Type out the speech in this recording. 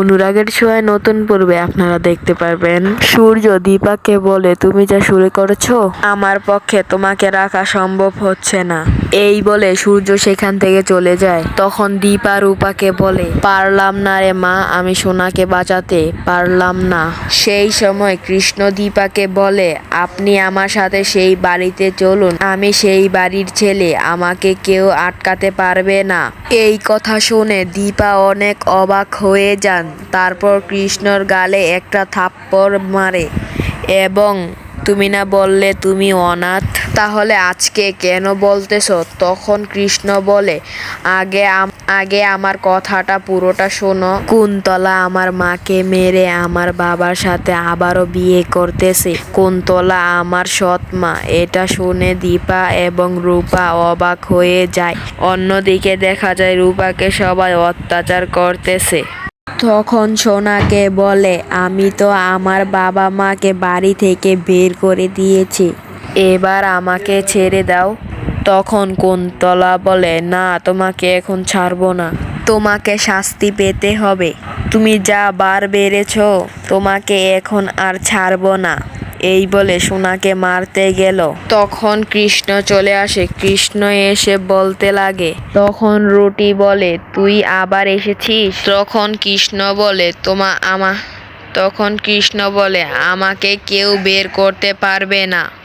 অনুরাগের ছোঁয়ায় নতুন পূর্বে আপনারা দেখতে পারবেন। সূর্য দীপাকে বলে, তুমি যা শুরু করেছ, আমার পক্ষে তোমাকে রাখা সম্ভব হচ্ছে না। এই বলে সূর্য সেখান থেকে চলে যায়। তখন দীপা রূপাকে বলে, পারলাম না রে মা, আমি সোনাকে বাঁচাতে পারলাম না। সেই সময় কৃষ্ণ দীপাকে বলে, আপনি আমার সাথে সেই বাড়িতে চলুন। আমি সেই বাড়ির ছেলে, আমাকে কেউ আটকাতে পারবে না। এই কথা শুনে দীপা অনেক অবাক হয়ে যান। তারপর কৃষ্ণর গালে একটা থাপ্পড় মারে এবং তুমি না বললে তুমি অনাথ। তাহলে আজকে কেন বলতেছ? তখন কৃষ্ণ বলে, আগে আগে আমার কথাটা পুরোটা শোনো। কুন্তলা আমার মাকে মেরে আমার বাবার সাথে আবারও বিয়ে করতেছে। কুন্তলা আমার সৎ মা। এটা শুনে দীপা এবং রূপা অবাক হয়ে যায়। অন্যদিকে দেখা যায় রূপাকে সবাই অত্যাচার করতেছে। তখন সোনাকে বলে, আমি তো আমার বাবা মাকে বাড়ি থেকে বের করে দিয়েছি। এবার আমাকে ছেড়ে দাও। তখন কুন্তলা বলে, না, তোমাকে এখন ছাড়বো না। তোমাকে শাস্তি পেতে হবে। তুমি যা বার বেড়েছ, তোমাকে এখন আর ছাড়বো না। এই বলে সোনাকে মারতে গেল। তখন কৃষ্ণ চলে আসে। কৃষ্ণ এসে বলতে লাগে, তখন রুটি বলে, তুই আবার এসেছিস? তখন কৃষ্ণ বলে, তোমা, আমা তখন কৃষ্ণ বলে, আমাকে কেউ বের করতে পারবে না।